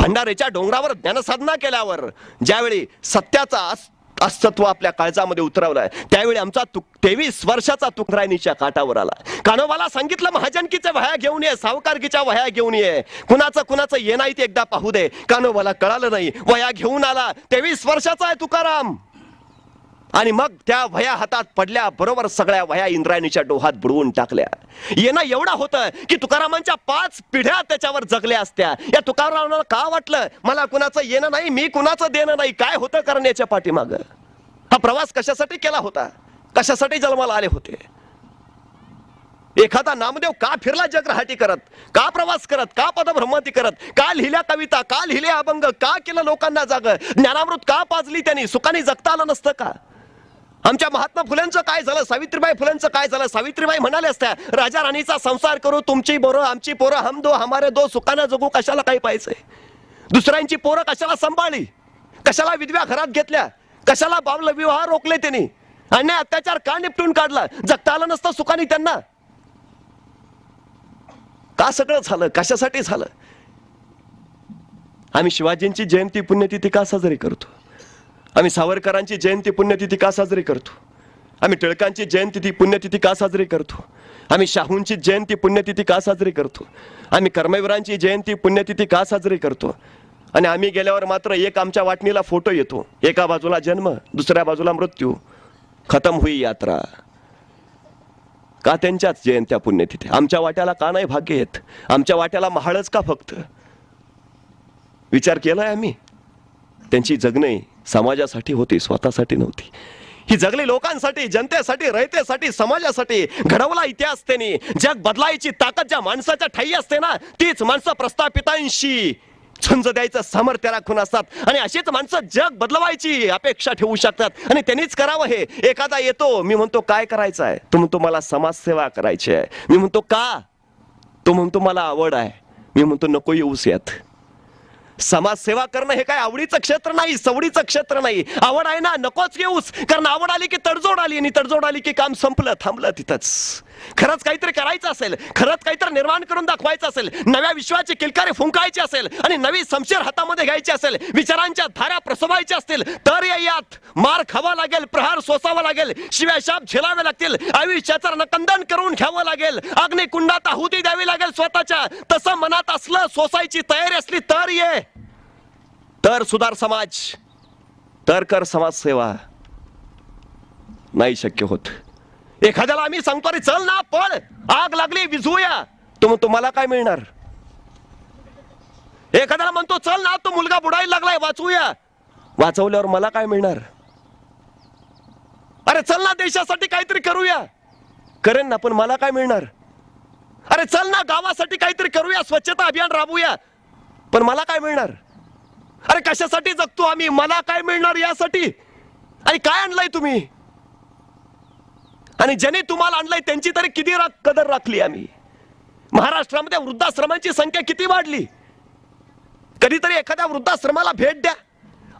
भंडारेच्या डोंगरावर ज्ञानसाधना केल्यावर ज्यावेळी सत्याचा अस्तित्व आपल्या काळजामध्ये उतरवलाय त्यावेळी आमचा तुक तेवीस वर्षाचा तुकरायनीच्या काठावर आला. कानोबाला सांगितलं महाजनकीच्या वह्या घेऊन ये सावकारकीच्या वह्या घेऊन ये. कुणाचं कुणाचं ये नाही ते एकदा पाहू दे. कानोबाला कळालं नाही. वह्या घेऊन आला. तेवीस वर्षाचा आहे तुकाराम. आणि मग त्या वह्या हातात पडल्या बरोबर सगळ्या वह्या इंद्रायणीच्या डोहात बुडवून टाकल्या. येणं एवढं होतं की तुकारामांच्या पाच पिढ्या त्याच्यावर जगल्या असत्या. या तुकारामाला का वाटलं? मला कुणाचं येणं नाही मी कुणाचं देणं नाही काय होतं करण्याच्या पाठीमाग? हा प्रवास कशासाठी केला होता? कशासाठी जन्माला आले होते? एखादा नामदेव का फिरला जगराहाटी करत? का प्रवास करत? का पदभ्रमती करत? का लिहिल्या कविता? का लिहिले अभंग? का केलं लोकांना जाग? ज्ञानामृत का पाजली त्यांनी? सुखाने जगता आलं नसतं का? आमच्या महात्मा फुल्यांचं काय झालं? सावित्रीबाई फुलांचं काय झालं? सावित्रीबाई म्हणाले असत्या राजा राणीचा संसार करू तुमची बोरं आमची पोरं हम दो हमारे दो सुखाना जगू कशाला काही पाहिजे दुसऱ्यांची पोरं कशाला सांभाळली? कशाला विधव्या घरात घेतल्या? कशाला बावलं विवाह रोखले त्यांनी? अन्याय अत्याचार का निपटून काढला? जगता आलं नसतं सुखानी त्यांना. का सगळं झालं? कशासाठी झालं? आम्ही शिवाजींची जयंती पुण्यतिथी का साजरी करतो? आम्ही सावरकरांची जयंती पुण्यतिथी का साजरी करतो? आम्ही टिळकांची जयंती पुण्यतिथी का साजरी करतो? आम्ही शाहूंची जयंती पुण्यतिथी का साजरी करतो? आम्ही कर्मवीरांची जयंती पुण्यतिथी का साजरी करतो? आणि आम्ही गेल्यावर मात्र एक आमच्या वाटणीला फोटो येतो. एका बाजूला जन्म दुसऱ्या बाजूला मृत्यू. खतम होई यात्रा. का त्यांच्याच जयंत्या पुण्यतिथी? आमच्या वाट्याला का नाही भाग्य येत? आमच्या वाट्याला महाळच का फक्त? विचार केलाय आम्ही? त्यांची जगणे समाजासाठी होती स्वतःसाठी नव्हती. ही जगली लोकांसाठी जनतेसाठी रयतेसाठी समाजासाठी घडवला इतिहास त्यांनी. जग बदलायची ताकद ज्या माणसाच्या ठाई असते ना तीच माणसं प्रस्थापितांशी झुंज द्यायचं सामर्थ्य राखून असतात. आणि अशीच माणसं जग बदलवायची अपेक्षा ठेवू शकतात. आणि त्यांनीच करावं हे. एखादा येतो मी म्हणतो काय करायचं आहे तो म्हणतो मला समाजसेवा करायची आहे. मी म्हणतो का? तो म्हणतो मला आवड आहे. मी म्हणतो नको येऊस यात. समाजसेवा करणं हे काय आवडीचं क्षेत्र नाही सवडीचं क्षेत्र नाही. आवड आहे ना नकोच घेऊस. कारण आवड आली की तडजोड आली आणि तडजोड आली की काम संपलं थांबलं तिथंच. खरंच काहीतरी करायचं असेल खरंच काहीतरी निर्माण करून दाखवायचं असेल नव्या विश्वाची किलकारी फुंकायची असेल आणि नवी समशेर हातामध्ये घ्यायची असेल विचारांच्या धारा प्रसवायच्या असतील तर यात मार खावा लागेल प्रहार सोसावा लागेल शिव्या शाप झेलावे लागतील आयुष्याचं नकंदन करून घ्यावं लागेल अग्निकुंडात आहुती द्यावी लागेल स्वतःच्या तसं मनात असलं सोसायची तयारी असली तर ये. तर सुधार समाज तर कर समाजसेवा. नाही शक्य होत. एखाद्याला आम्ही सांगतो अरे चल ना पळ आग लागली विझूया तो तुम्हाला मला काय मिळणार? एखाद्याला म्हणतो चल ना तो मुलगा बुडायला लागलाय वाचवूया. वाचवल्यावर मला काय मिळणार? अरे चल ना देशासाठी काहीतरी करूया. करेन ना पण मला काय मिळणार? अरे चल ना गावासाठी काहीतरी करूया स्वच्छता अभियान राबवूया. पण मला काय मिळणार? अरे कशासाठी जगतो आम्ही? मला काय मिळणार यासाठी? आणि काय आणलंय तुम्ही? आणि ज्याने तुम्हाला आणलंय त्यांची तरी किती रा- कदर राखली आम्ही? महाराष्ट्रामध्ये वृद्धाश्रमांची संख्या किती वाढली? कधीतरी एखाद्या वृद्धाश्रमाला भेट द्या.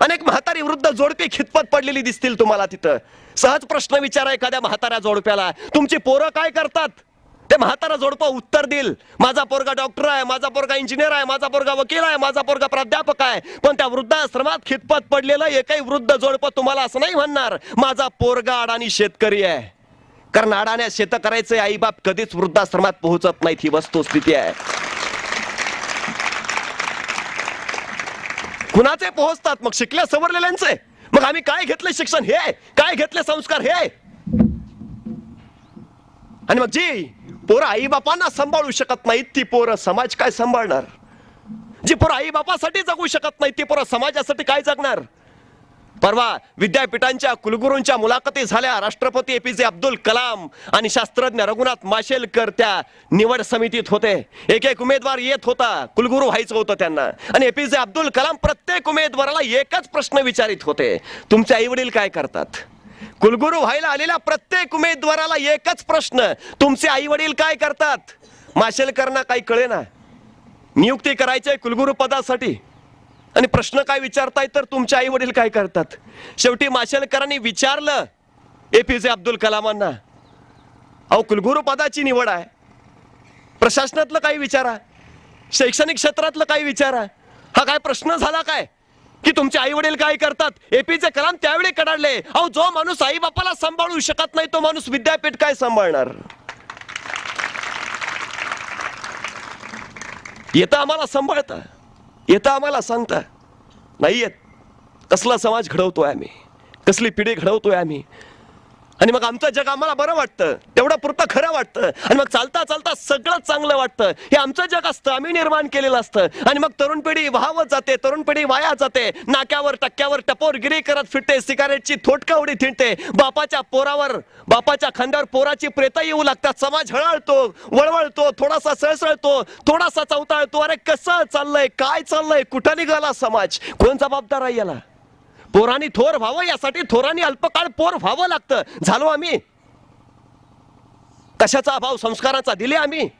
अनेक म्हातारी वृद्ध जोडपी खितपत पडलेली दिसतील तुम्हाला तिथं. सहज प्रश्न विचारा एखाद्या म्हाताऱ्या जोडप्याला तुमची पोरं काय करतात? ते म्हातारा जोडपं उत्तर देईल. माझा पोरगा डॉक्टर आहे माझा पोरगा इंजिनियर आहे माझा पोरगा वकील आहे माझा पोरगा प्राध्यापक आहे. पण त्या वृद्धाश्रमात खितपत पडलेलं एकही वृद्ध जोडपं तुम्हाला असं नाही म्हणणार. माझा पोरगा अडाणी शेतकरी आहे. कारण अडाण्यात शेत करायचे आईबाप कधीच वृद्धाश्रमात पोहोचत नाहीत ही वस्तुस्थिती आहे. कुणाचे पोहोचतात? मग शिकल्या सवरलेल्यांचे. मग आम्ही काय घेतले शिक्षण हे? काय घेतले संस्कार हे? आणि मग जी पोरं आई बापांना सांभाळू शकत नाहीत ती पोरं समाज काय सांभाळणार? जी पोरं आई बापासाठी जगू शकत नाही ती पोरं समाजासाठी काय जगणार? परवा विद्यापीठांच्या कुलगुरूंच्या मुलाखती झाल्या. राष्ट्रपती एपीजे अब्दुल कलाम आणि शास्त्रज्ञ रघुनाथ माशेलकर त्या निवड समितीत होते. एक एक उमेदवार येत होता. कुलगुरू व्हायचं होतं त्यांना. आणि एपीजे अब्दुल कलाम प्रत्येक उमेदवाराला एकच प्रश्न विचारित होते. तुमचे आई वडील काय करतात? कुलगुरू व्हायला आलेल्या प्रत्येक उमेदवाराला एकच प्रश्न. तुमचे आई वडील काय करतात? माशेलकरांना काही कळे ना नियुक्ती करायची कुलगुरू पदासाठी. आणि प्रश्न काय विचारताय तर तुमचे आई वडील काय करतात? शेवटी माशेलकरांनी विचारलं एपीजे अब्दुल कलामांना अहो कुलगुरू पदाची निवड आहे. प्रशासनातलं काही विचारा? शैक्षणिक क्षेत्रातलं काही विचारा? हा काय प्रश्न झाला काय? की तुमचे आई वडील काय करतात? एपीजे कलाम त्यावेळी कडाडले. अहो जो माणूस आई बापाला सांभाळू शकत नाही तो माणूस विद्यापीठ काय सांभाळणार? येतं आम्हाला सांभाळता. येता आम्हाला सांगता. नाही येत कसला समाज घडवतोय आम्ही? कसली पिढी घडवतोय आम्ही? आणि मग आमचं जग आम्हाला बरं वाटतं. तेवढं पुरतं खरं वाटतं. आणि मग चालता चालता सगळं चांगलं वाटतं. हे आमचं जग असतं. आम्ही निर्माण केलेलं असतं. आणि मग तरुण पिढी वाहवत जाते. तरुण पिढी वाया जाते. नाक्यावर टक्क्यावर टपोरगिरी करत फिरते. सिगारेटची थोटका उडी थिंडते. बापाच्या पोरावर बापाच्या खांद्यावर पोराची प्रेता येऊ लागतात. समाज हळहळतो वळवळतो थोडासा सळसळतो थोडासा चौताळतो. अरे कसं चाललंय? काय चाललंय? कुठं निघाला समाज? कोण जबाबदार आहे याला? पोरांनी थोर व्हावं यासाठी थोरांनी अल्पकाळ पोर व्हावं लागतं. झालो आम्ही. कशाचा अभाव संस्काराचा? दिले आम्ही.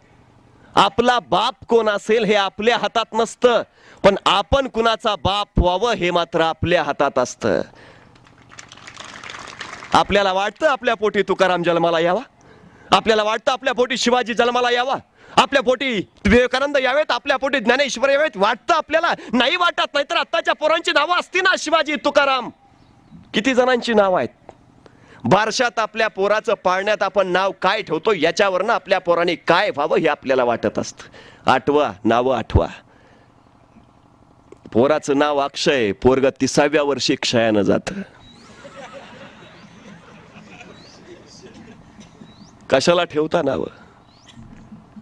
आपला बाप कोण असेल हे आपल्या हातात नसतं. पण आपण कुणाचा बाप व्हावं हे मात्र आपल्या हातात असतं. आपल्याला वाटतं आपल्या पोटी तुकाराम जन्माला यावा? आपल्याला वाटतं आपल्या पोटी शिवाजी जन्माला यावा? आपल्या पोटी विवेकानंद यावेत आपल्या पोटी ज्ञानेश्वर यावेत. वाटतं आपल्याला? नाही वाटत नाहीतर आत्ताच्या पोरांची नावं असती ना शिवाजी तुकाराम. किती जणांची नाव आहेत? बारशात आपल्या पोराचं पाळण्यात आपण नाव काय ठेवतो? याच्यावरनं आपल्या पोराने काय व्हावं हे आपल्याला वाटत असतं. आठवा नावं आठवा. पोराचं नाव अक्षय पोरग तिसाव्या वर्षी क्षयानं जात. कशाला ठेवता नाव?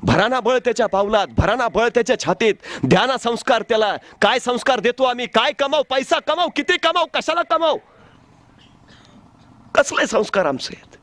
भराना बळ त्याच्या पावलात भराना बळ त्याच्या छातीत. ध्याना संस्कार त्याला. काय संस्कार देतो आम्ही? काय कमाव? पैसा कमाव? किती कमाव? कशाला कमाव? कसले संस्कार आमचे आहेत?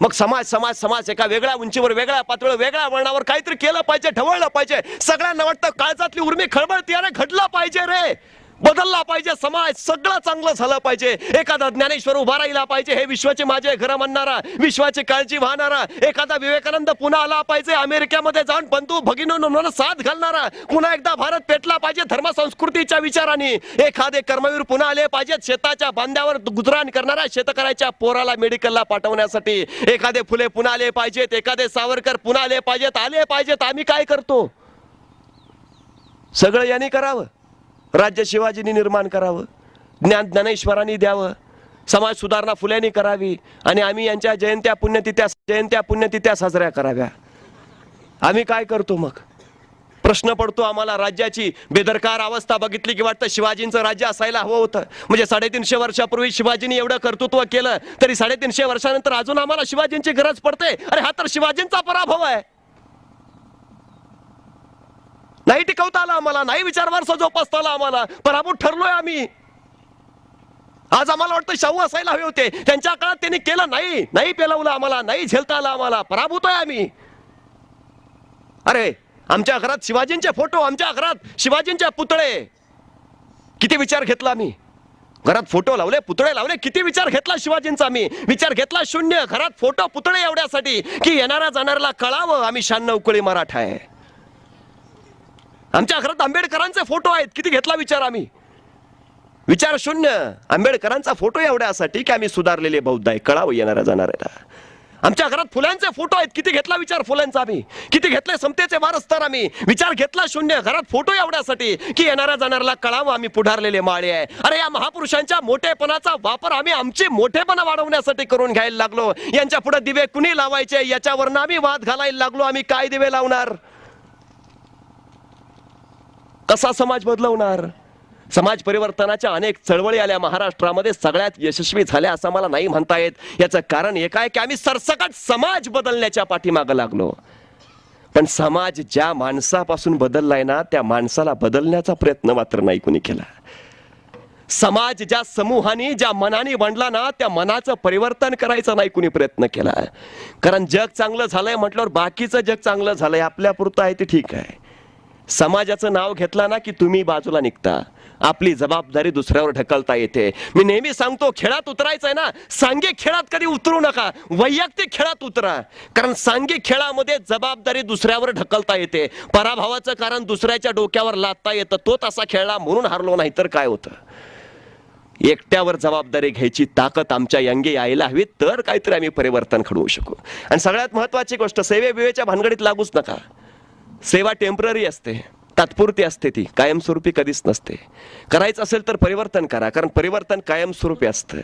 मग समाज समाज समाज एका वेगळ्या उंचीवर वेगळ्या पातळीवर वेगळ्या वळणावर काहीतरी केलं पाहिजे ढवळलं पाहिजे. सगळ्यांना वाटतं काळजातली उर्मी खळबळती त्याने घडला पाहिजे रे. बदलला पाहिजे समाज सगळं चांगलं झालं पाहिजे. एखादा ज्ञानेश्वर उभा राहिला पाहिजे हे विश्वाचे माझे घर म्हणणारा विश्वाची काळजी वाहणारा एखादा विवेकानंद पुन्हा आला पाहिजे अमेरिकेमध्ये जाऊन बंधू भगिनी साथ घालणारा पुन्हा एकदा भारत पेटला पाहिजे धर्म संस्कृतीच्या विचाराने. एखादे कर्मवीर पुन्हा आले पाहिजेत शेताच्या बांध्यावर गुजराण करणारा शेतकऱ्याच्या पोराला मेडिकलला पाठवण्यासाठी. एखादे फुले पुन्हा आले पाहिजेत एखादे सावरकर पुन्हा आले पाहिजेत आले पाहिजेत आम्ही काय करतो? सगळं यांनी करावं. राज्य शिवाजींनी निर्माण करावं. ज्ञान ज्ञानेश्वरांनी द्यावं. समाज सुधारणा फुल्यांनी करावी. आणि आम्ही यांच्या जयंत्या पुण्यतिथ्या जयंत्या पुण्यतिथ्या साजऱ्या कराव्या. आम्ही काय करतो मग? प्रश्न पडतो आम्हाला राज्याची बेदरकार अवस्था बघितली की वाटतं शिवाजींचं राज्य असायला हवं होतं. म्हणजे साडेतीनशे वर्षापूर्वी शिवाजींनी एवढं कर्तृत्व केलं तरी साडेतीनशे वर्षानंतर अजून आम्हाला शिवाजींची गरज पडते. अरे हा तर शिवाजींचा पराभव आहे. नाही टिकवता आला आम्हाला नाही विचारवारसा जोपासता आला आम्हाला. पराभूत ठरलोय आम्ही. आज आम्हाला वाटतं शाहू असायला हवे होते. त्यांच्या काळात त्यांनी केलं नाही. नाही पेलवलं आम्हाला नाही झेलता आलं आम्हाला. पराभूत आहे आम्ही. अरे आमच्या घरात शिवाजींचे फोटो आमच्या घरात शिवाजींचे पुतळे. किती विचार घेतला आम्ही. घरात फोटो लावले पुतळे लावले किती विचार घेतला शिवाजींचा आम्ही. विचार घेतला शून्य घरात फोटो पुतळे एवढ्यासाठी की येणाऱ्या जाणाऱ्याला कळावं आम्ही शहाण्णव उकळी मराठा आहे. आमच्या घरात आंबेडकरांचे फोटो आहेत. किती घेतला विचार आम्ही? विचार शून्य. आंबेडकरांचा फोटो एवढ्यासाठी की आम्ही सुधारलेले बौद्ध आहे. कळावं येणाऱ्या जाणाऱ्याला. आमच्या घरात फुलांचे फोटो आहेत. किती घेतला विचार फुलांचा आम्ही? किती घेतले समतेचे वारसदार आम्ही? विचार घेतला शून्य. घरात फोटो एवढ्यासाठी की येणाऱ्या जाणाऱ्याला कळावं आम्ही पुढारलेले माळे आहे. अरे या महापुरुषांच्या मोठेपणाचा वापर आम्ही आमचे मोठेपणा वाढवण्यासाठी करून घ्यायला लागलो. यांच्या पुढे दिवे कुणी लावायचे? याच्यावरनं आम्ही वाद घालायला लागलो. आम्ही काय दिवे लावणार? कसा समाज बदलवणार? समाज परिवर्तनाच्या अनेक चळवळी आल्या महाराष्ट्रामध्ये सगळ्यात यशस्वी झाल्या असं मला नाही म्हणता येत. याचं कारण एक आहे की आम्ही सरसकट समाज बदलण्याच्या पाठीमागं लागलो. पण समाज ज्या माणसापासून बदललाय ना त्या माणसाला बदलण्याचा प्रयत्न मात्र नाही कुणी केला. समाज ज्या समूहाने ज्या मनाने बनला ना त्या मनाचं परिवर्तन करायचं नाही कुणी प्रयत्न केला. कारण जग चांगलं झालंय म्हटल्यावर बाकीचं जग चांगलं झालंय आपल्या पुरतं आहे ते ठीक आहे. समाजाचं नाव घेतला ना की तुम्ही बाजूला निघता. आपली जबाबदारी दुसऱ्यावर ढकलता येते. मी नेहमी सांगतो खेळात उतरायचं आहे ना. सांघिक खेळात कधी उतरू नका. वैयक्तिक खेळात उतरा. कारण सांघिक खेळामध्ये जबाबदारी दुसऱ्यावर ढकलता येते. पराभवाचं कारण दुसऱ्याच्या डोक्यावर लादता येतं. तो तसा खेळला म्हणून हारलो नाही तर काय होतं? एकट्यावर जबाबदारी घ्यायची ताकद आमच्या यंगे यायला हवी. तर काहीतरी आम्ही परिवर्तन घडवू शकू. आणि सगळ्यात महत्वाची गोष्ट सेवे बिवेच्या भानगडीत लागूच नका. सेवा टेंपररी असते तात्पुरती असते ती कायमस्वरूपी कधीच नसते. करायचं असेल तर परिवर्तन करा कारण परिवर्तन कायमस्वरूपी असतं.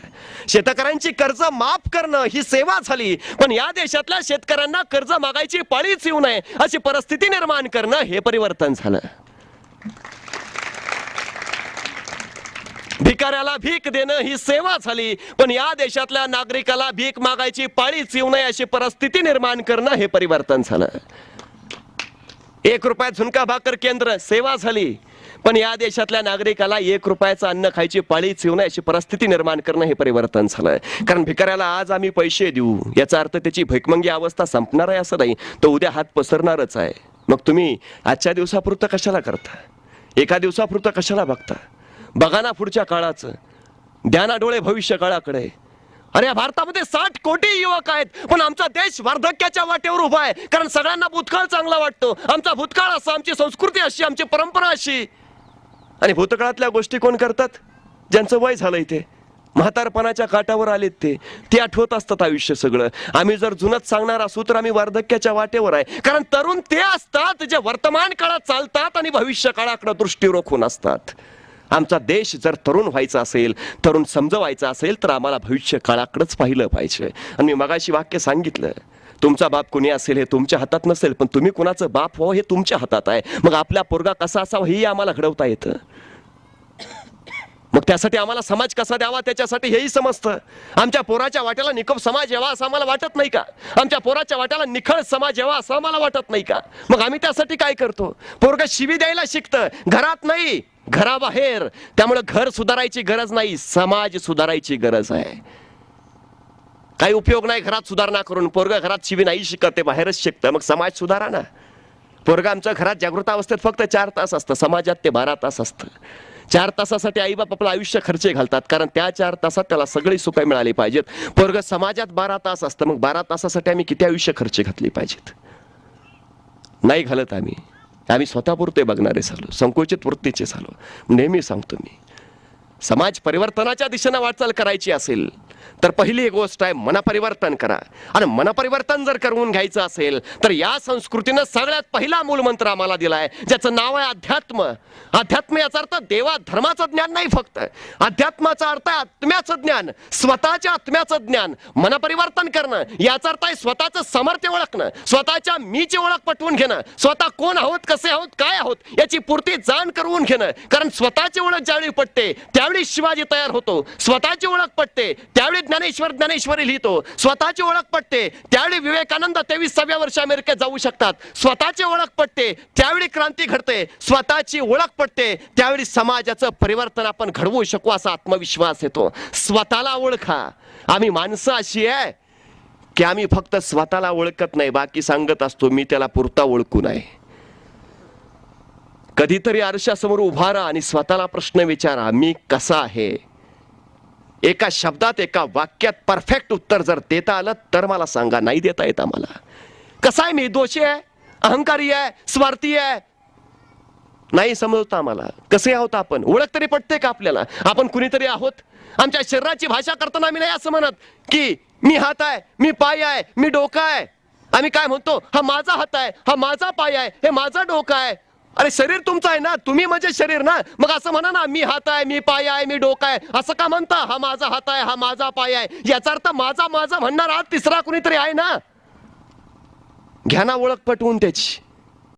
शेतकऱ्यांची कर्ज माफ करणं ही सेवा झाली पण या देशातल्या शेतकऱ्यांना कर्ज मागायची पाळीच येऊ नये अशी परिस्थिती निर्माण करणं हे परिवर्तन झालं. भिकाऱ्याला भीक देणं ही सेवा झाली पण या देशातल्या नागरिकाला भीक मागायची पाळीच येऊ नये अशी परिस्थिती निर्माण करणं हे परिवर्तन झालं. एक रुपयात झुणका भाकर केंद्र सेवा झाली. पण या देशातल्या नागरिकाला एक रुपयाचं अन्न खायची पाळीच येऊ नये अशी परिस्थिती निर्माण करणं हे परिवर्तन झालंय. कारण भिकाऱ्याला आज आम्ही पैसे देऊ. याचा अर्थ त्याची भैकमंगी अवस्था संपणार आहे असं नाही तो उद्या हात पसरणारच आहे. मग तुम्ही आजच्या दिवसापुरतं कशाला करता? एका दिवसापुरतं कशाला बघता? बघा ना पुढच्या काळाचं. ध्याना डोळे भविष्य काळाकडे अरे या भारतामध्ये साठ कोटी युवक आहेत. पण आमचा देश वार्धक्याच्या वाटेवर उभा आहे. कारण सगळ्यांना भूतकाळ चांगला वाटतो. आमचा भूतकाळ असा आमची संस्कृती अशी आमची परंपरा अशी. आणि भूतकाळातल्या गोष्टी कोण करतात? ज्यांचं वय झालंय ते म्हातारपणाच्या काठावर आलेत ते. ते आठवत असतात आयुष्य सगळं. आम्ही जर जुनच सांगणार असू तर आम्ही वार्धक्याच्या वाटेवर आहे. कारण तरुण ते असतात जे वर्तमान काळात चालतात आणि भविष्य काळाकडे दृष्टी रोखून असतात. आमचा देश जर तरुण व्हायचा असेल तरुण समजवायचा असेल तर आम्हाला भविष्य काळाकडेच पाहिलं पाहिजे. आणि मी मगाशी वाक्य सांगितलं तुमचा बाप कुणी असेल हे तुमच्या हातात नसेल पण तुम्ही कुणाचं बाप व्हावं हे तुमच्या हातात आहे. मग आपला पोरगा कसा असावा हेही आम्हाला घडवता येतं. मग त्यासाठी आम्हाला समाज कसा द्यावा त्याच्यासाठी हेही समजतं. आमच्या पोराच्या वाट्याला निकोप समाज यावा असं आम्हाला वाटत नाही का? आमच्या पोराच्या वाट्याला निखळ समाज यावा असं आम्हाला वाटत नाही का? मग आम्ही त्यासाठी काय करतो? पोरग शिवी द्यायला शिकतं. घरात नाही. घराबाहेर. त्यामुळे घर सुधारायची गरज नाही समाज सुधारायची गरज आहे. काही उपयोग नाही घरात सुधारणा करून. पोरग घरात शिवी नाही शिकत ते बाहेरच शिकतं. मग समाज सुधारा ना. पोरगा आमच्या घरात जागृत अवस्थेत फक्त चार तास असतं. समाजात ते बारा तास असतं. चार तासासाठी आईबाप आपलं आयुष्य खर्चे घालतात. कारण त्या चार तासात त्याला सगळी सुखं मिळाली पाहिजेत. पोरग समाजात बारा तास असतं. मग बारा तासासाठी आम्ही किती आयुष्य खर्चे घातली पाहिजेत? नाही घालत आम्ही. आम्ही स्वतःपुरते बघणारे झालो संकुचित वृत्तीचे झालो. नेहमी सांगतो मी समाज परिवर्तनाच्या दिशेनं वाटचाल करायची असेल तर पहिली एक गोष्ट आहे मनपरिवर्तन करा. आणि मनपरिवर्तन जर करून घ्यायचं असेल तर या संस्कृतीनं सगळ्यात पहिला मूलमंत्र आम्हाला दिलाय ज्याचं नाव आहे अध्यात्म. अध्यात्म याचा अर्थ देवा धर्माचं ज्ञान नाही फक्त. अध्यात्माचा अर्थ आहे आत्म्याचं ज्ञान स्वतःच्या आत्म्याचं ज्ञान. मनपरिवर्तन करणं याचा अर्थ आहे स्वतःचं सामर्थ्य ओळखणं स्वतःच्या मीची ओळख पटवून घेणं. स्वतः कोण आहोत कसे आहोत काय आहोत याची पूर्ती जाण करून घेणं. कारण स्वतःची ओळख ज्यावेळी पटते त्यावेळी शिवाजी तयार होतो. स्वतःची ओळख पटते त्यावेळी ज्ञानेश्वर ज्ञानेश्वरी लिहितो स्वतःची ओळख पटते त्यावेळी विवेकानंद तेवीसाव्या वर्षी अमेरिकेत जाऊ शकतात. स्वतःची ओळख पटते त्यावेळी क्रांती घडते स्वतःची ओळख पटते त्यावेळी समाजाचं परिवर्तन आपण घडवू शकू असा आत्मविश्वास येतो. स्वतःला ओळखा. आम्ही माणसं अशी आहे की आम्ही फक्त स्वतःला ओळखत नाही बाकी सांगत असतो मी त्याला पुरता ओळखू नये कधीतरी आरशासमोर उभारा आणि स्वतःला प्रश्न विचारा मी कसा आहे? एका शब्दात एका वाक्यात परफेक्ट उत्तर जर देता आलं तर मला सांगा नाही देता येत आम्हाला. कसा आहे मी दोषी आहे? अहंकारी आहे? स्वार्थी आहे? नाही समजत आम्हाला. कसे आहोत आपण? ओळख तरी पटते का आपल्याला? आपण कुणीतरी आहोत? आमच्या शरीराची भाषा करताना आम्ही नाही असं म्हणत की मी हात आहे मी पाय आहे मी डोका आहे. आम्ही काय म्हणतो? हा माझा हात आहे हा माझा पाय आहे हे माझा डोकं आहे. अरे शरीर तुमचं आहे ना तुम्ही म्हणजे शरीर ना. मग असं म्हणा ना मी हात आहे मी पाय आहे मी डोकं आहे. असं का म्हणता हा माझा हात आहे हा माझा पाय आहे. याचा अर्थ माझा माझा म्हणणार आज तिसरा कुणीतरी आहे ना? घ्या ना ओळख पटवून त्याची.